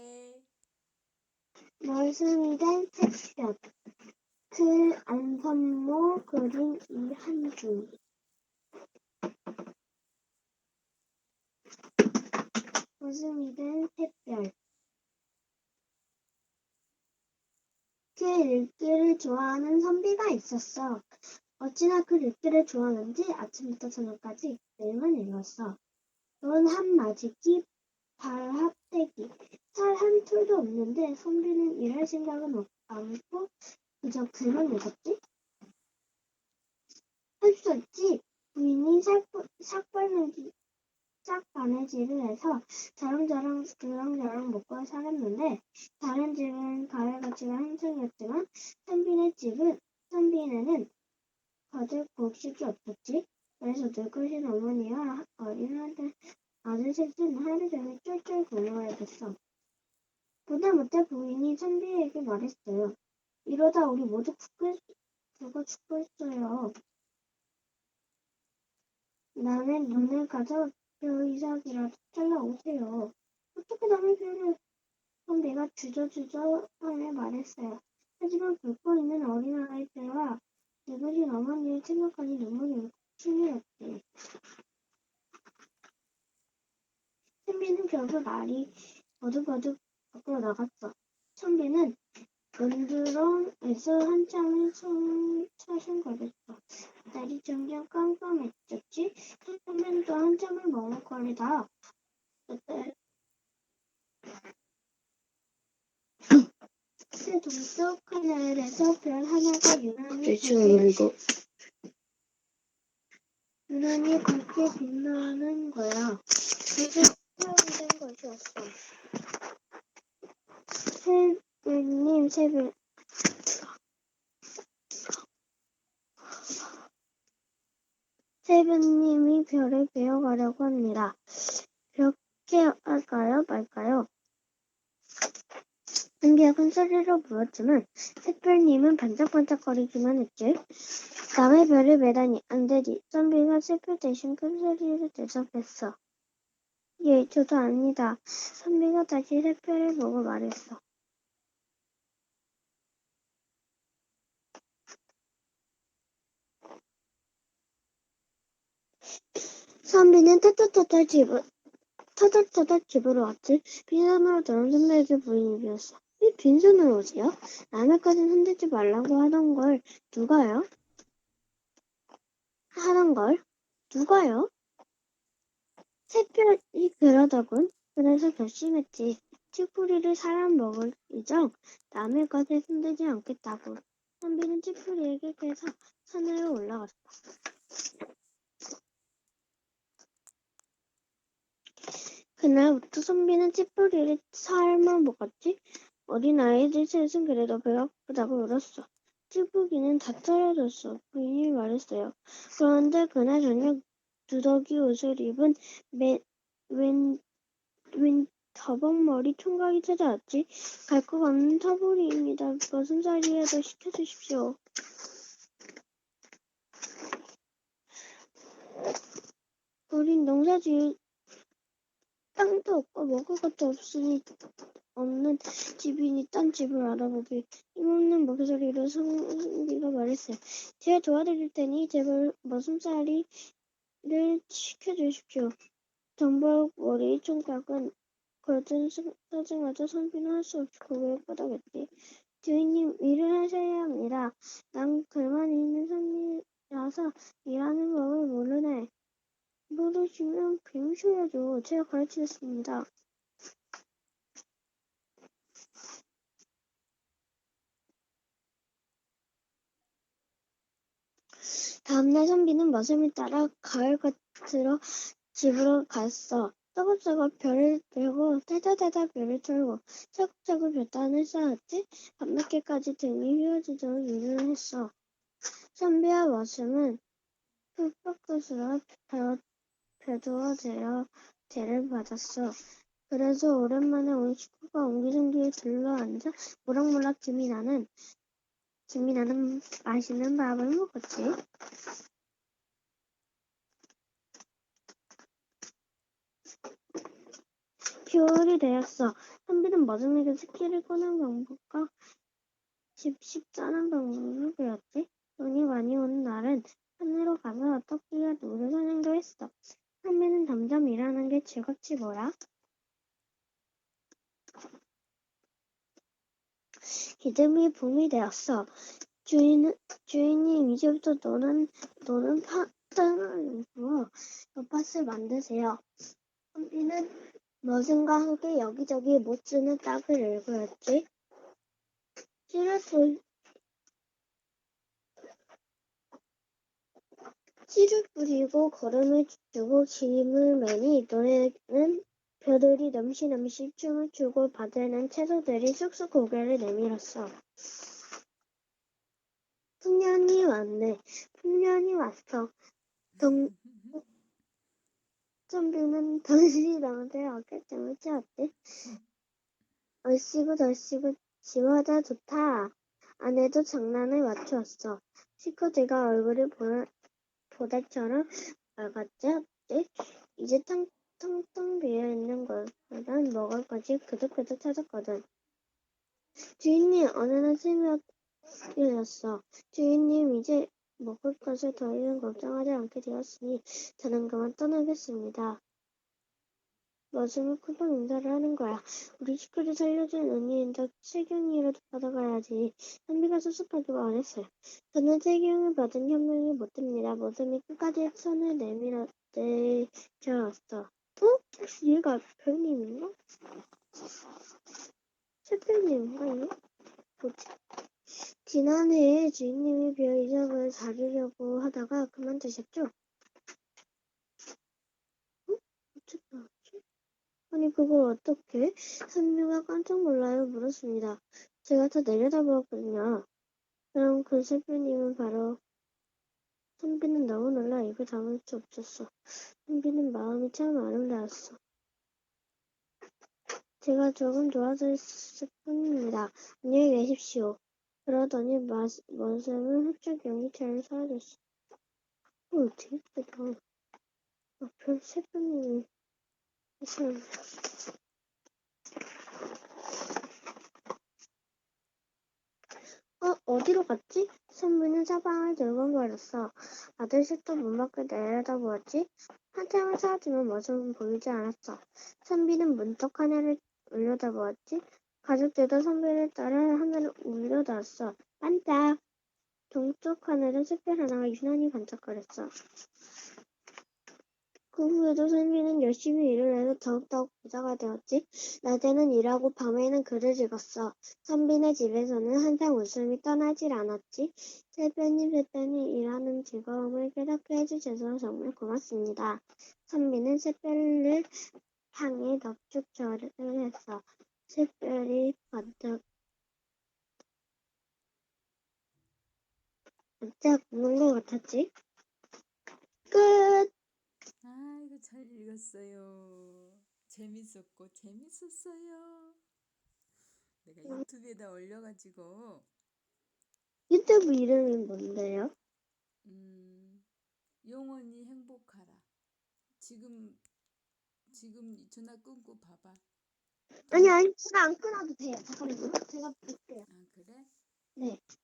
네. 말씀이 된 섹션 틀 안선모 그림 이한중 웃음이 된 샛별 그 읽기를 좋아하는 선비가 있었어. 어찌나 그 읽기를 좋아하는지 아침부터 저녁까지 매일만 읽었어. 눈 한마디기, 발 합대기, 살한 툴도 없는데 선비는 일할 생각은 없- 않고 그저 글만 읽었지. 할 수 없지. 부인이 삭발매기, 싹바느질을 해서 저랑저랑 그랑저랑 먹고 살았는데 다른 집은 가을가치가 한창이었지만 선비네 집은 선비네는 거들 곡식이 없었지. 그래서 늙으신 어머니와 어린 아들, 아들 셋은 하루 종일 쫄쫄 굶어야 됐어. 보다 못해 부인이 선비에게 말했어요. 이러다 우리 모두 죽을, 죽어 죽겠어요. 남의 눈을 가져 벼이삭이라도 잘라오세요. 어떻게 남의 벼를 선비가 주저주저 하며 말했어요. 하지만 굶고 있는 어린아이들과 늙으신 어머니를 생각하니 눈물이 치밀었지. 선비는 결국 날이 어둑어둑 나갔어. 선비는 은두렁에서 한참을 숨 차신거렸어. 날이 점점 깜깜해졌지. 또 한참을 머뭇거리다 그때 그 동쪽 하늘에서 별 하나가 유난히 대충 읽어. 유난히 굵게 빛나는 거야. 태양된 것이었어. 새별님, 새별. 새별님이 별을 베어가려고 합니다. 그렇게 할까요, 말까요? 은비가 큰 소리로 물었지만 새별님은 반짝반짝거리기만 했지. 남의 별을 매다니 안 되지. 선비가 새별 대신 큰 소리로 대답했어. 예, 저도 압니다. 선비가 다시 새별을 보고 말했어. 선비는 터덜터덜 집을 터덜터덜 집으로 왔지. 빈손으로 들어온 선비에게 부인이 비었어. 왜 빈손으로 오세요? 남의까지 손대지 말라고 하던 걸 누가요? 하던 걸 누가요? 새별이 그러더군. 그래서 결심했지. 찌푸리를 사람 먹을 이정 남의 것에 손대지 않겠다고. 선비는 찌푸리에게 깨서 산으로 올라갔어. 그날부터 선비는 찌푸리를 삶아 먹었지. 어린 아이들 셋은 그래도 배가 고프다고 울었어. 찌푸기는 다 떨어졌어. 부인이 말했어요. 그런데 그날 저녁 누더기 옷을 입은 맨, 웬, 웬 더벅머리 총각이 찾아왔지. 갈것 없는 터부리입니다. 머슴살이라도 시켜주십시오. 우린 농사 지을 땅도 없고 먹을 것도 없으니 없는 집이니 딴 집을 알아보길 힘없는 목소리로 성비가 말했어요. 제가 도와드릴 테니 제발 머슴살이를 시켜주십시오. 전복 머리 총각은 거든 사증하자 선비는 할 수 없이 고개를 끄덕였지. 주인님 일을 하셔야 합니다. 난 글만 있는 손이라서 일하는 법을 모르네. 모르시면 배우셔야죠. 제가 가르치겠습니다. 다음날 선비는 머슴을 따라 가을밭으로 집으로 갔어. 서걱서걱 별을 들고 달달달달 별을 털고 차곡차곡 별단을 쌓았지. 밤늦게까지 등이 휘어지도록 일을 했어. 선비와 머슴은 흙밭끝으로 벼두어 재려 재를 받았어. 그래서 오랜만에 온 식구가 옹기종기 둘러앉아 모락모락 김이 나는 김이 나는 맛있는 밥을 먹었지. 겨울이 되었어. 선비는 머슴에게 스키를 끄는 방법과 집 쉽자는 방법을 배웠지. 눈이 많이 오는 날은 산으로 가서 토끼가 노를 사냥도 했어. 선비는 점점 일하는 게 즐겁지 뭐야. 이듬이 봄이 되었어. 주인은, 주인님 이제부터 노는 파등을 부어 엿밭을 만드세요. 선비는 머슴과 함께 여기저기 못 쓰는 딱을 일구었지. 씨를 뿌, 씨를 뿌리고 거름을 주고 기름을 매니 노래는 벼들이 넘시넘시 춤을 추고 밭에는 채소들이 쑥쑥 고개를 내밀었어. 풍년이 왔네. 풍년이 왔어. 동, 선비는 당신이 나한테 어깨장을 채웠지. 얼씨구 덜씨구 지화자 좋다. 아내도 장난을 맞추었어. 식구들과 얼굴이 보, 보달처럼 밝았지. 이제 텅, 텅텅 비어있는 곳은 먹을 것이 그득그득 찾았거든. 주인님, 어느 날 새벽 일이었어. 주인님, 이제 먹을 것을 더 이상 걱정하지 않게 되었으니 저는 그만 떠나겠습니다. 머슴은 쿵쿵 인사를 하는 거야. 우리 식구를 살려준 언니인데 세경이라도 받아가야지. 선비가 섭섭하게 말했어요. 저는 세경을 받은 현명이 못됩니다. 머슴이 끝까지 손을 내밀어 내저었어. 어? 혹시 얘가 별님인가? 새별님인가 이거? 뭐지? 지난해에 주인님이 비어 이적을 사주려고 하다가 그만두셨죠? 어? 어떻게 알았지? 아니 그걸 어떻게? 선미가 깜짝 놀라요 물었습니다. 제가 다 내려다보았거든요. 그럼 그 새별님은 바로 선비는 너무 놀라 입을 다물 수 없었어. 선비는 마음이 참 아름다웠어. 제가 조금 도와드렸을 뿐입니다. 안녕히 계십시오. 그러더니 마, 머슴은 훌쩍 연기처럼 사라졌어. 어. 아, 별 새별님이 참. 어, 어디로 갔지? 선비는 사방을 들건거렸어. 아들 셋도 문 밖을 내려다보았지. 한참을 사라지면 머슴은 보이지 않았어. 선비는 문턱 하나를 올려다보았지. 가족들도 선비를 따라 하늘을 올려다았어. 반짝! 동쪽 하늘은 샛별 하나가 유난히 반짝거렸어. 그 후에도 선비는 열심히 일을 해서 더욱더욱 부자가 되었지. 낮에는 일하고 밤에는 글을 읽었어. 선비네 집에서는 항상 웃음이 떠나질 않았지. 새별님, 새별님 일하는 즐거움을 깨닫게 해주셔서 정말 고맙습니다. 선비는 새별을 향해 넙죽 절을 했어. 새별이 반짝 반짝 웃는 것 같았지. 끝! 잘 읽었어요. 재밌었고 재밌었어요. 내가 유튜브에다 올려가지고 유튜브 이름이 뭔데요? 음, 영원히 행복하라. 지금 지금 전화 끊고 봐봐. 아니, 아니, 제가 안 끊어도 돼요. 잠깐만요. 제가 볼게요. 아 그래?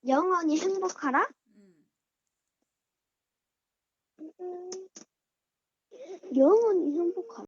영원히 행복하라? 응. 음, 영원히 행복하라?